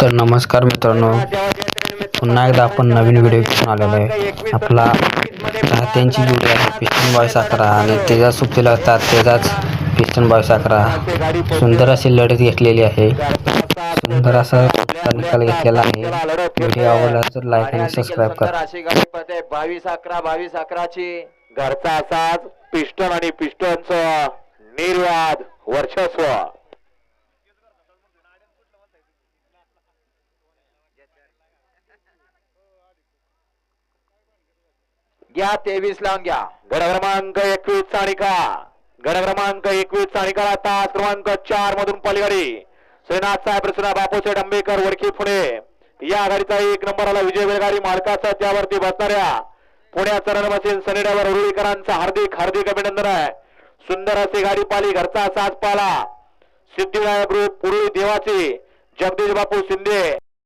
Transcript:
तर नमस्कार मित्रांनो. पुन्हा एकदा आपण नवीन व्हिडिओ घेऊन आलेलो आहे. आपला चाहत्यांची जोडी आहे. पिस्टन बॉय साखरा आणि तेजा सुट्टीला असतात. त्याचाच पिस्टन बॉय साखरा सुंदर अशी लढत घेतलेली आहे. सुंदर असा निकाल घेतलेला आहे. व्हिडिओ आवडला तर लाईक आणि सबस्क्राईब करा. बावीस अकरा बावीस अकराची घरचा असाच पिस्टन आणि पिस्टनचं निर्वाद वर्चस्व. घ्या तेवीस लावून घ्या गड क्रमांक एकवीस सानिका गड क्रमांक एकवीस सानिका तास क्रमांक चार मधून पलीकडे. श्रीनाथ साहेब रचना बापूचे आंबेकर वडकी पुणे. या गाडीचा एक नंबर आला विजय बेलगाडी मालकाचा. त्यावरती बसणाऱ्या पुण्याचा रणमसीन सनेड्यावर उरुळीकरांचा हार्दिक हार्दिक अभिनंदन आहे. सुंदर अशी गाडी पाली घरचा साज पाला सिद्धिविनायक ग्रुप पुरुळी देवाची. जगदीश बापू शिंदे.